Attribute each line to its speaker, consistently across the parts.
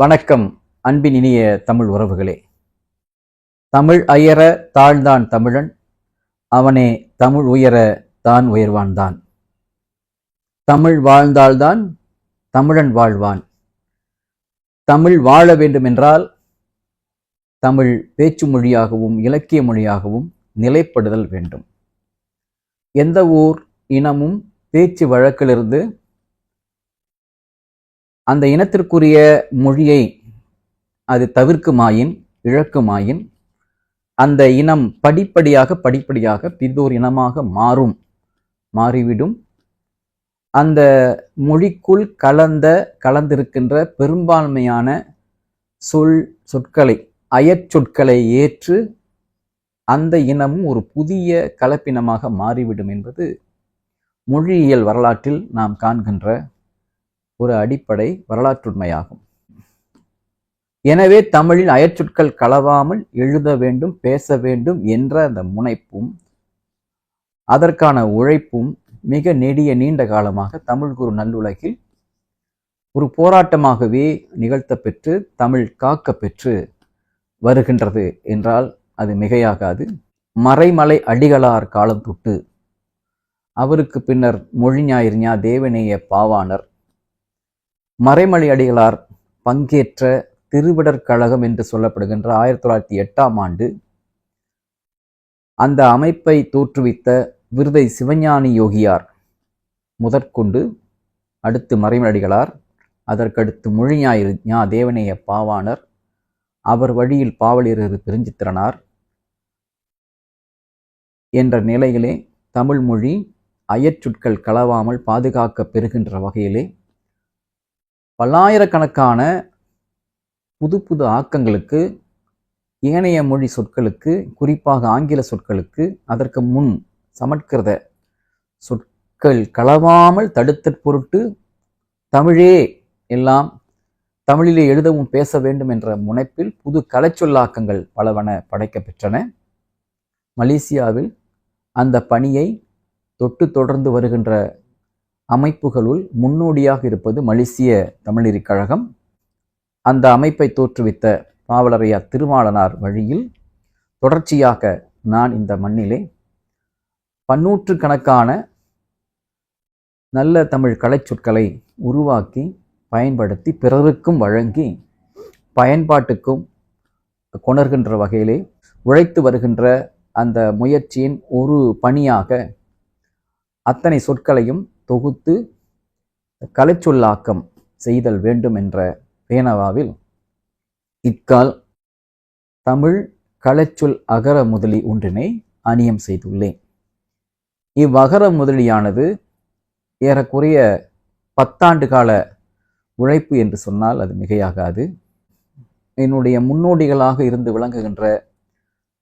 Speaker 1: வணக்கம் அன்பின் இனிய தமிழ் உறவுகளே. தமிழ் அயர தாழ்ந்தான் தமிழன் அவனே தமிழ் உயர தான் உயர்வான்தான் தமிழ் வாழ்ந்தால்தான் தமிழன் வாழ்வான். தமிழ் வாழ வேண்டுமென்றால் தமிழ் பேச்சு மொழியாகவும் இலக்கிய மொழியாகவும் நிலைப்படுதல் வேண்டும். எந்த ஊர் இனமும் பேச்சு வழக்கிலிருந்து அந்த இனத்திற்குரிய மொழியை அது தவிர்க்குமாயின் இழக்குமாயின் அந்த இனம் படிப்படியாக படிப்படியாக பிதோர் இனமாக மாறும் மாறிவிடும். அந்த மொழிக்குள் கலந்த கலந்திருக்கின்ற பெரும்பான்மையான சொல் சொற்களை அயற்சொற்களை ஏற்று அந்த இனமும் ஒரு புதிய கலப்பினமாக மாறிவிடும் என்பது மொழியியல் வரலாற்றில் நாம் காண்கின்ற ஒரு அடிப்படை வரலாற்றுண்மையாகும். எனவே தமிழில் அயற்சொற்கள் கலவாமல் எழுத வேண்டும் பேச வேண்டும் என்ற அந்த முனைப்பும் அதற்கான உழைப்பும் மிக நெடிய நீண்ட காலமாக தமிழ் குரு நல்லுலகில் ஒரு போராட்டமாகவே நிகழ்த்த பெற்று தமிழ் காக்க பெற்று வருகின்றது என்றால் அது மிகையாகாது. மறைமலை அடிகளார் காலம் தொட்டு அவருக்கு பின்னர் மொழி ஞா தேவநேய பாவாணர் மறைமலை அடிகளார் பங்கேற்ற திருவிடர் கழகம் என்று சொல்லப்படுகின்ற ஆயிரத்தி தொள்ளாயிரத்தி எட்டாம் ஆண்டு அந்த அமைப்பை தோற்றுவித்த விருதை சிவஞானி யோகியார் முதற்கொண்டு அடுத்து மறைமலடிகளார் அதற்கடுத்து மொழிஞாயிறு ஞா தேவனேய பாவாணர் அவர் வழியில் பாவலிரு பிரிஞ்சித்திரனார் என்ற நிலையிலே தமிழ் மொழி அயற்சுட்கள் கலவாமல் பாதுகாக்க பெறுகின்ற வகையிலே பல்லாயிரக்கணக்கான புது புது ஆக்கங்களுக்கு ஏனைய மொழி சொற்களுக்கு குறிப்பாக ஆங்கில சொற்களுக்கு அதற்கு முன் சமற்கிருத சொற்கள் களவாமல் தடுத்த பொருட்டு தமிழே எல்லாம் தமிழிலே எழுதவும் பேச வேண்டும் என்ற முனைப்பில் புது கலைச்சொல்லாக்கங்கள் பலவன படைக்கப்பெற்றன மலேசியாவில் அந்த பணியை தொட்டு தொடர்ந்து வருகின்ற அமைப்புகளுள் முன்னோடியாக இருப்பது மலேசிய தமிழறிக் கழகம். அந்த அமைப்பை தோற்றுவித்த பாவலரையா திருமாலனார் வழியில் தொடர்ச்சியாக நான் இந்த மண்ணிலே பன்னூற்று கணக்கான நல்ல தமிழ் கலைச்சொற்களை உருவாக்கி பயன்படுத்தி பிறருக்கும் வழங்கி பயன்பாட்டுக்கும் கொணர்கின்ற வகையிலே உழைத்து வருகின்ற அந்த முயற்சியின் ஒரு பணியாக அத்தனை சொற்களையும் தொகுத்து கலைச்சொல்லாக்கம் செய்தல் வேண்டும் என்ற பேனவாவில் இக்கால் தமிழ் கலைச்சொல் அகர முதலி ஒன்றினை அணியம் செய்துள்ளேன். இவ்வகர முதலியானது ஏறக்குறைய பத்தாண்டு கால உழைப்பு என்று சொன்னால் அது மிகையாகாது. என்னுடைய முன்னோடிகளாக இருந்து விளங்குகின்ற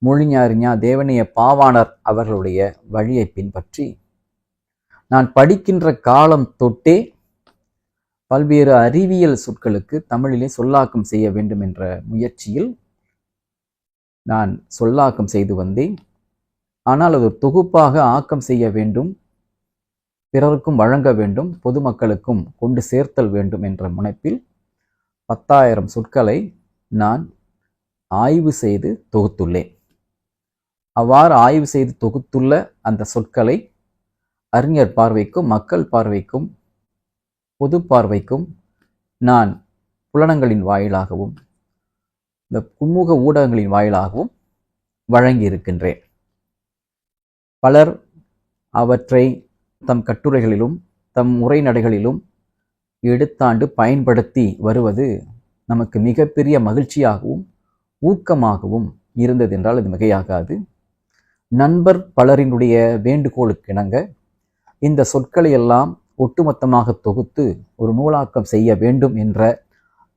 Speaker 1: மொழிஞாறிஞா தேவனைய பாவாணர் அவர்களுடைய வழியை பின்பற்றி நான் படிக்கின்ற காலம் தொட்டே பல்வேறு அறிவியல் சொற்களுக்கு தமிழிலே சொல்லாக்கம் செய்ய வேண்டும் என்ற முயற்சியில் நான் சொல்லாக்கம் செய்து வந்தேன். ஆனால் அது ஒரு தொகுப்பாக ஆக்கம் செய்ய வேண்டும் பிறருக்கும் வழங்க வேண்டும் பொதுமக்களுக்கும் கொண்டு சேர்த்தல் வேண்டும் என்ற முனைப்பில் பத்தாயிரம் சொற்களை நான் ஆய்வு செய்து தொகுத்துள்ளேன். அவ்வாறு ஆய்வு செய்து தொகுத்துள்ள அந்த சொற்களை அறிஞர் பார்வைக்கும் மக்கள் பார்வைக்கும் பொது பார்வைக்கும் நான் புலனங்களின் வாயிலாகவும் இந்த குமுக ஊடகங்களின் வாயிலாகவும் வழங்கி இருக்கின்றேன் பலர் அவற்றை தம் கட்டுரைகளிலும் தம் உரைநடைகளிலும் எடுத்தாண்டு பயன்படுத்தி வருவது நமக்கு மிகப்பெரிய மகிழ்ச்சியாகவும் ஊக்கமாகவும் இருந்தது என்றால் அது மிகையாகாது. நண்பர் பலரினுடைய வேண்டுகோளுக்கு இணங்க இந்த சொற்களை எல்லாம் ஒட்டுமொத்தமாக தொகுத்து ஒரு நூலாக்கம் செய்ய வேண்டும் என்ற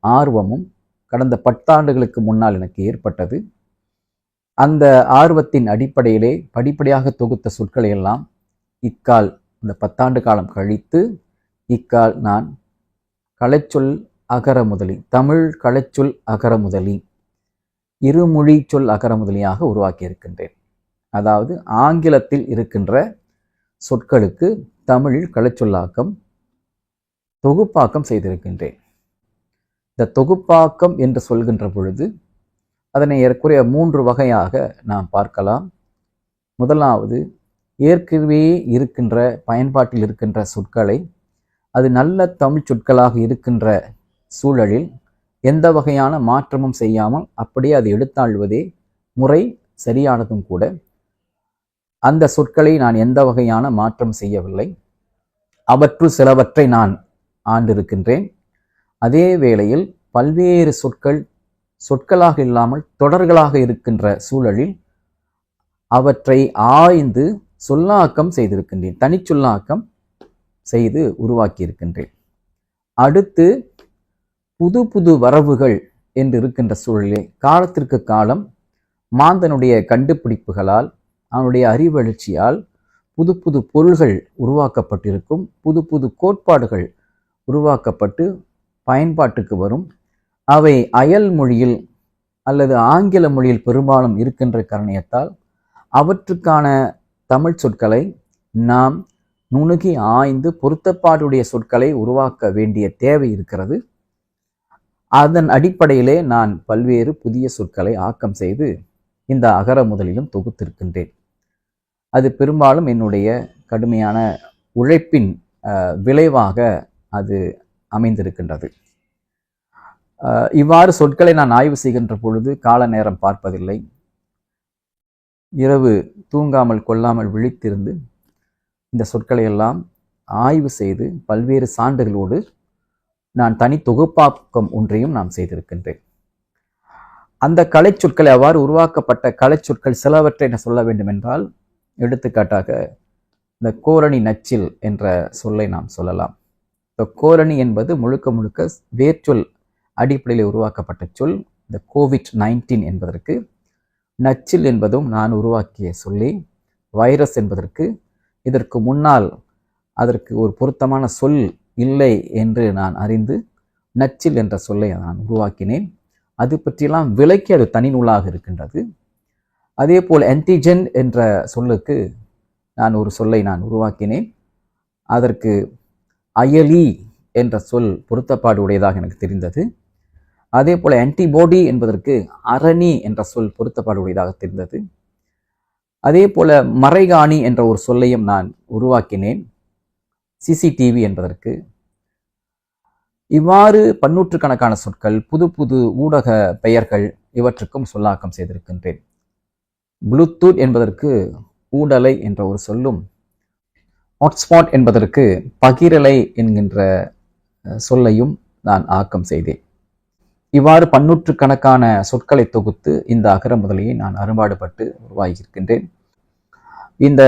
Speaker 1: ஆர்வமும் கடந்த பத்தாண்டுகளுக்கு முன்னால் எனக்கு ஏற்பட்டது. அந்த ஆர்வத்தின் அடிப்படையிலே படிப்படியாக தொகுத்த சொற்களை எல்லாம் இக்கால் இந்த பத்தாண்டு காலம் கழித்து இக்கால் நான் கலைச்சொல் அகர முதலி தமிழ் கலைச்சொல் அகர முதலி இருமொழி சொல் அகர முதலியாக உருவாக்கி இருக்கின்றேன் அதாவது ஆங்கிலத்தில் இருக்கின்ற சொற்களுக்கு தமிழில் கலைச்சொல்லாக்கம் தொகுப்பாக்கம் செய்திருக்கின்றேன். இந்த தொகுப்பாக்கம் என்று சொல்கின்ற பொழுது அதனை ஏறக்குறைய மூன்று வகையாக நாம் பார்க்கலாம். முதலாவது ஏற்கனவே இருக்கின்ற பயன்பாட்டில் இருக்கின்ற சொற்களை அது நல்ல தமிழ் சொற்களாக இருக்கின்ற சூழலில் எந்த வகையான மாற்றமும் செய்யாமல் அப்படியே அது எடுத்தாள்வதே முறை சரியானதும் கூட அந்த சொற்களை நான் எந்த வகையான மாற்றம் செய்யவில்லை. அவற்றுள் சிலவற்றை நான் ஆண்டிருக்கின்றேன். அதே வேளையில் பல்வேறு சொற்கள் சொற்களாக இல்லாமல் தொடர்களாக இருக்கின்ற சூழலில் அவற்றை ஆய்ந்து சொல்லாக்கம் செய்திருக்கின்றேன். தனிச்சொல்லாக்கம் செய்து உருவாக்கியிருக்கின்றேன். அடுத்து புது புது வரவுகள் என்று இருக்கின்ற சூழலில் காலத்திற்கு காலம் மாந்தனுடைய கண்டுபிடிப்புகளால் அவனுடைய அறிவெழுச்சியால் புது புது பொருள்கள் உருவாக்கப்பட்டிருக்கும் புது புது கோட்பாடுகள் உருவாக்கப்பட்டு பயன்பாட்டுக்கு வரும். அவை அயல் மொழியில் அல்லது ஆங்கில மொழியில் பெரும்பாலும் இருக்கின்ற காரணத்தால் அவற்றுக்கான தமிழ் சொற்களை நாம் நுணுகி ஆய்ந்து பொருத்தப்பாடுடைய சொற்களை உருவாக்க வேண்டிய தேவை இருக்கிறது. அதன் அடிப்படையிலே நான் பல்வேறு புதிய சொற்களை ஆக்கம் செய்து இந்த அகர முதலிலும் தொகுத்திருக்கின்றேன். அது பெரும்பாலும் என்னுடைய கடுமையான உழைப்பின் விளைவாக அது அமைந்திருக்கின்றது. இவ்வாறு சொற்களை நான் ஆய்வு செய்கின்ற பொழுது கால நேரம் பார்ப்பதில்லை. இரவு தூங்காமல் கொள்ளாமல் விழித்திருந்து இந்த சொற்களை எல்லாம் ஆய்வு செய்து பல்வேறு சான்றுகளோடு நான் தனி தொகுப்பாக்கம் ஒன்றையும் நான் செய்திருக்கின்றேன். அந்த கலைச்சொற்கள் அவ்வாறு உருவாக்கப்பட்ட கலைச்சொற்கள் சிலவற்றை நான் சொல்ல வேண்டும் என்றால் எடுத்துக்காட்டாக இந்த கோரணி நச்சில் என்ற சொல்லை நாம் சொல்லலாம். இந்த கோரணி என்பது முழுக்க முழுக்க வேர்ச்சொல் அடிப்படையில் உருவாக்கப்பட்ட சொல். இந்த கோவிட் நைன்டீன் என்பதற்கு நச்சில் என்பதும் நான் உருவாக்கிய சொல்லி. வைரஸ் என்பதற்கு இதற்கு முன்னால் அதற்கு ஒரு பொருத்தமான சொல் இல்லை என்று நான் அறிந்து நச்சில் என்ற சொல்லை நான் உருவாக்கினேன். அது பற்றியெல்லாம் விலைக்கு அது தனி நூலாக இருக்கின்றது. அதே போல் ஆன்டிஜென் என்ற சொல்லுக்கு நான் ஒரு சொல்லை நான் உருவாக்கினேன். அதற்கு அயலி என்ற சொல் பொருத்தப்பாடு உடையதாக எனக்கு தெரிந்தது. அதே போல் ஆன்டிபாடி என்பதற்கு அரணி என்ற சொல் பொருத்தப்பாடு உடையதாக தெரிந்தது. அதே போல மறைகாணி என்ற ஒரு சொல்லையும் நான் உருவாக்கினேன். சிசிடிவி என்பதற்கு. இவ்வாறு பன்னூற்றுக்கணக்கான சொற்கள் புது புது ஊடக பெயர்கள் இவற்றுக்கும் சொல்லாக்கம் செய்திருக்கின்றேன். ப்ளூடூத் என்பதற்கு ஊடலை என்ற ஒரு சொல்லும் ஹாட்ஸ்பாட் என்பதற்கு பகிரலை என்கின்ற சொல்லையும் நான் ஆக்கம் செய்தேன். இவ்வாறு பன்னூற்று கணக்கான சொற்களை தொகுத்து இந்த அகர முதலையை நான் அரும்பாடுபட்டு உருவாகியிருக்கின்றேன். இந்த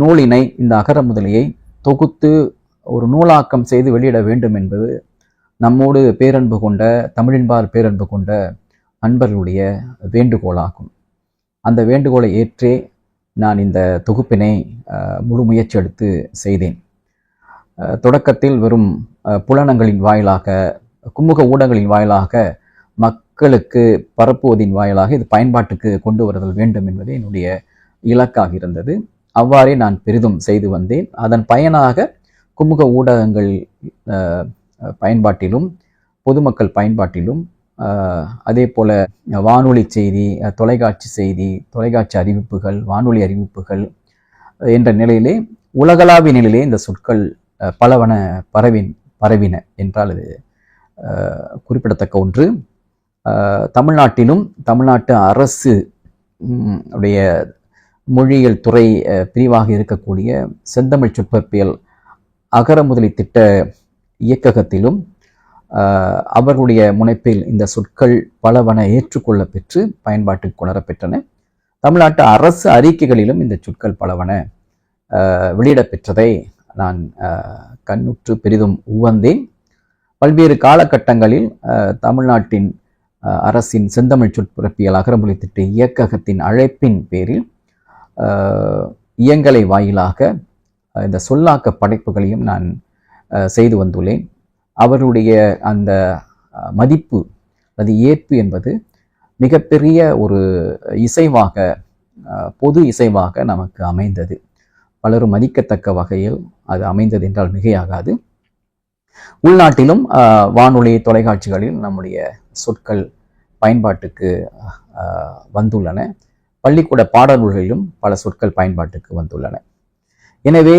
Speaker 1: நூலினை இந்த அகர முதலியை தொகுத்து ஒரு நூலாக்கம் செய்து வெளியிட வேண்டும் என்பது நம்மோடு பேரன்பு கொண்ட தமிழின்பால் பேரன்பு கொண்ட அன்பர்களுடைய வேண்டுகோளாகும். அந்த வேண்டுகோளை ஏற்றே நான் இந்த தொகுப்பினை முழு முயற்சி எடுத்து செய்தேன். தொடக்கத்தில் வெறும் புலனங்களின் வாயிலாக குமுக ஊடகங்களின் வாயிலாக மக்களுக்கு பரப்புவதின் வாயிலாக இது பயன்பாட்டுக்கு கொண்டு வருதல் வேண்டும் என்பதே என்னுடைய இலக்காக இருந்தது. அவ்வாறே நான் பெரிதும் செய்து வந்தேன். அதன் பயனாக குமுக ஊடகங்கள் பயன்பாட்டிலும் பொதுமக்கள் பயன்பாட்டிலும் அதே போல் வானொலி செய்தி தொலைக்காட்சி செய்தி தொலைக்காட்சி அறிவிப்புகள் வானொலி அறிவிப்புகள் என்ற நிலையிலே உலகளாவிய நிலையிலே இந்த சொற்கள் பலவன பரவின் பரவின என்றால் அது குறிப்பிடத்தக்க ஒன்று. தமிழ்நாட்டிலும் தமிழ்நாட்டு அரசு உடைய மொழியியல் துறை பிரிவாக இருக்கக்கூடிய செந்தமிழ் சொற்பொழிப்பியல் அகர முதலி திட்ட இயக்ககத்திலும் அவர்களுடைய முனைப்பில் இந்த சொற்கள் பலவன ஏற்றுக்கொள்ள பெற்று பயன்பாட்டுக்கு கொணரப்பெற்றன. தமிழ்நாட்டு அரசு அறிக்கைகளிலும் இந்த சொற்கள் பலவன வெளியிடப்பெற்றதை நான் கண்ணுற்று பெரிதும் உவந்தேன். பல்வேறு காலகட்டங்களில் தமிழ்நாட்டின் அரசின் செந்தமிழ் சொற்பிறப்பியல் அகரமொழி திட்ட இயக்ககத்தின் அழைப்பின் பேரில் இயங்கலை வாயிலாக இந்த சொல்லாக்க படைப்புகளையும் நான் செய்து வந்துள்ளேன். அவருடைய அந்த மதிப்பு அது ஏற்பு என்பது மிகப்பெரிய ஒரு இசைவாக பொது இசைவாக நமக்கு அமைந்தது. பலரும் மதிக்கத்தக்க வகையில் அது அமைந்தது என்றால் மிகையாகாது. உள்நாட்டிலும் வானொலி தொலைக்காட்சிகளில் நம்முடைய சொற்கள் பயன்பாட்டுக்கு வந்துள்ளன. பள்ளிக்கூட பாடநூல்களிலும் பல சொற்கள் பயன்பாட்டுக்கு வந்துள்ளன. எனவே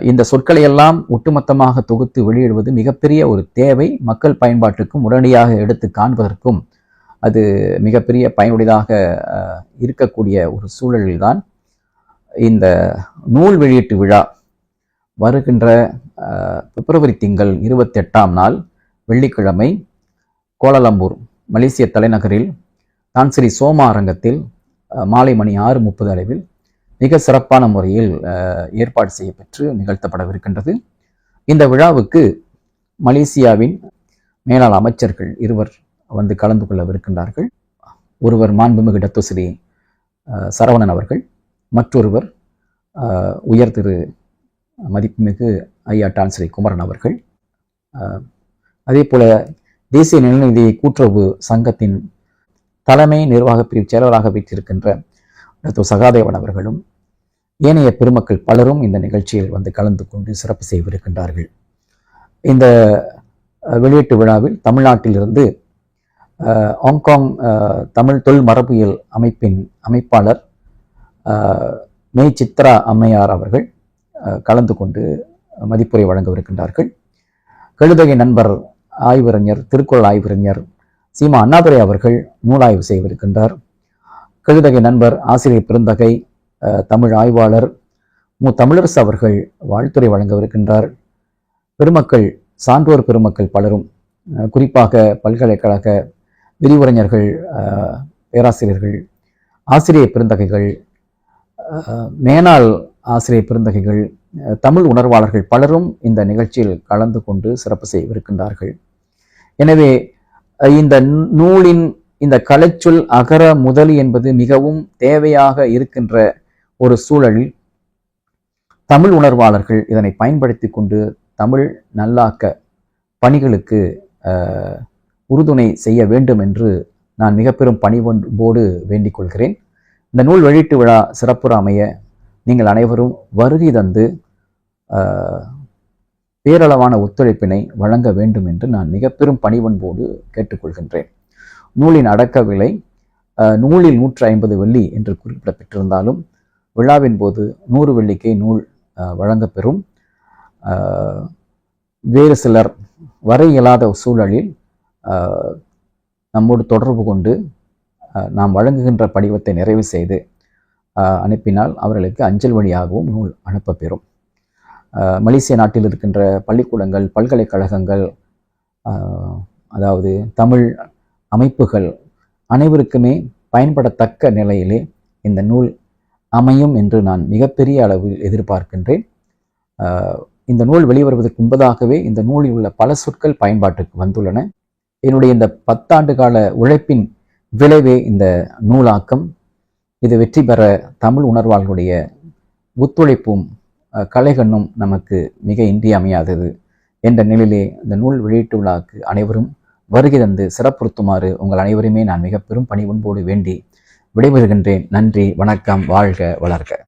Speaker 1: இந்த சொற்களை எல்லாம் ஒட்டுமொத்தமாக தொகுத்து வெளியிடுவது மிகப்பெரிய ஒரு தேவை மக்கள் பயன்பாட்டுக்கும் உடனடியாக எடுத்து காண்பதற்கும். அது மிகப்பெரிய பயனுடையதாக இருக்கக்கூடிய ஒரு சூழலில்தான் இந்த நூல் வெளியீட்டு விழா வருகின்ற பிப்ரவரி திங்கள் இருபத்தி எட்டாம் நாள் வெள்ளிக்கிழமை கோலாலம்பூர் மலேசிய தலைநகரில் தான் சோமா அரங்கத்தில் மாலை மணி ஆறு முப்பது அளவில் மிக சிறப்பான முறையில் ஏற்பாடு செய்யப்பெற்று நிகழ்த்தப்படவிருக்கின்றது. இந்த விழாவுக்கு மலேசியாவின் மேலாள் அமைச்சர்கள் இருவர் வந்து கலந்து கொள்ளவிருக்கின்றார்கள். ஒருவர் மாண்புமிகு டத்து ஆஹ், சரவணன் அவர்கள் மற்றொருவர் ஆஹ், உயர் திரு மதிப்புமிகு ஐயா டான்ஸ்ரீ குமரன் அவர்கள். ஆஹ், அதே போல தேசிய நிலநிதி கூட்டுறவு சங்கத்தின் தலைமை நிர்வாக பிரிவு செயலராக வீற்றிருக்கின்ற டாக்டர் சகாதேவன் அவர்களும் ஏனைய பெருமக்கள் பலரும் இந்த நிகழ்ச்சியில் வந்து கலந்து கொண்டு சிறப்பு செய்யவிருக்கின்றார்கள் இந்த வெளியீட்டு விழாவில் தமிழ்நாட்டிலிருந்து ஹாங்காங் தமிழ் தொல் மரபியல் அமைப்பின் அமைப்பாளர் மே மெய் சித்ரா அம்மையார் அவர்கள் கலந்து கொண்டு மதிப்புரை வழங்கவிருக்கின்றார்கள். கழுதகை நண்பர் ஆய்வறிஞர் திருக்குறள் ஆய்வறிஞர் சீமா அண்ணாதுரை அவர்கள் நூலாய்வு செய்யவிருக்கின்றார் கழுதகை நண்பர் ஆசிரியர் பெருந்தகை தமிழ் ஆய்வாளர் மு. தமிழரசு அவர்கள் வாழ்த்துரை வழங்கவிருக்கின்றார். பெருமக்கள் சான்றோர் பெருமக்கள் பலரும் குறிப்பாக பல்கலைக்கழக விரிவுரைஞர்கள் பேராசிரியர்கள் ஆசிரியர் பெருந்தகைகள் மேனாள் ஆசிரியர் பெருந்தகைகள் தமிழ் உணர்வாளர்கள் பலரும் இந்த நிகழ்ச்சியில் கலந்து கொண்டு சிறப்பு செய்யவிருக்கின்றார்கள் எனவே இந்த நூலின் இந்த கலைச்சொல் அகர முதலி என்பது மிகவும் தேவையாக இருக்கின்ற ஒரு சூழலில் தமிழ் உணர்வாளர்கள் இதனை பயன்படுத்தி கொண்டு தமிழ் நல்லாக்க பணிகளுக்கு உறுதுணை செய்ய வேண்டும் என்று நான் மிக பெரும் பணிவன்போடு வேண்டிக் கொள்கிறேன். இந்த நூல் வெளியீட்டு விழா சிறப்புற அமைய நீங்கள் அனைவரும் வருகை தந்து பேரளவான ஒத்துழைப்பினை வழங்க வேண்டும் என்று நான் மிக பெரும் பணிவன்போடு கேட்டுக்கொள்கின்றேன் நூலின் அடக்க விலை நூலில் நூற்றி ஐம்பது வெள்ளி என்று குறிப்பிடப்பட்டிருந்தாலும் விழாவின் போது நூறு வெள்ளிக்கே நூல் வழங்கப்பெறும். வேறு சிலர் வர இயலாத சூழலில் நம்மோடு தொடர்பு கொண்டு நாம் வழங்குகின்ற படிவத்தை நிறைவு செய்து அனுப்பினால் அவர்களுக்கு அஞ்சல் வழியாகவும் நூல் அனுப்பப்பெறும். மலேசிய நாட்டில் இருக்கின்ற பள்ளிக்கூடங்கள் பல்கலைக்கழகங்கள் அதாவது தமிழ் அமைப்புகள் அனைவருக்குமே பயன்படத்தக்க நிலையிலே இந்த நூல் அமையும் என்று நான் மிகப்பெரிய அளவில் எதிர்பார்க்கின்றேன். இந்த நூல் வெளிவருவதற்கு முன்பதாகவே இந்த நூலில் உள்ள பல சொற்கள் பயன்பாட்டுக்கு வந்துள்ளன. என்னுடைய இந்த பத்தாண்டு கால உழைப்பின் விளைவே இந்த நூலாக்கம். இது வெற்றி பெற தமிழ் உணர்வாளர்களுடைய ஒத்துழைப்பும் கலைகண்ணும் நமக்கு மிக இன்றியமையாதது என்ற நிலையிலே இந்த நூல் வெளியீட்டு விழாக்கு அனைவரும். வருகை தந்து சிறப்புறுத்துமாறு உங்கள் அனைவருமே நான் மிக பெரும் பணி உண்போடு வேண்டி விடைபெறுகின்றேன். நன்றி வணக்கம் வாழ்க வளர்க.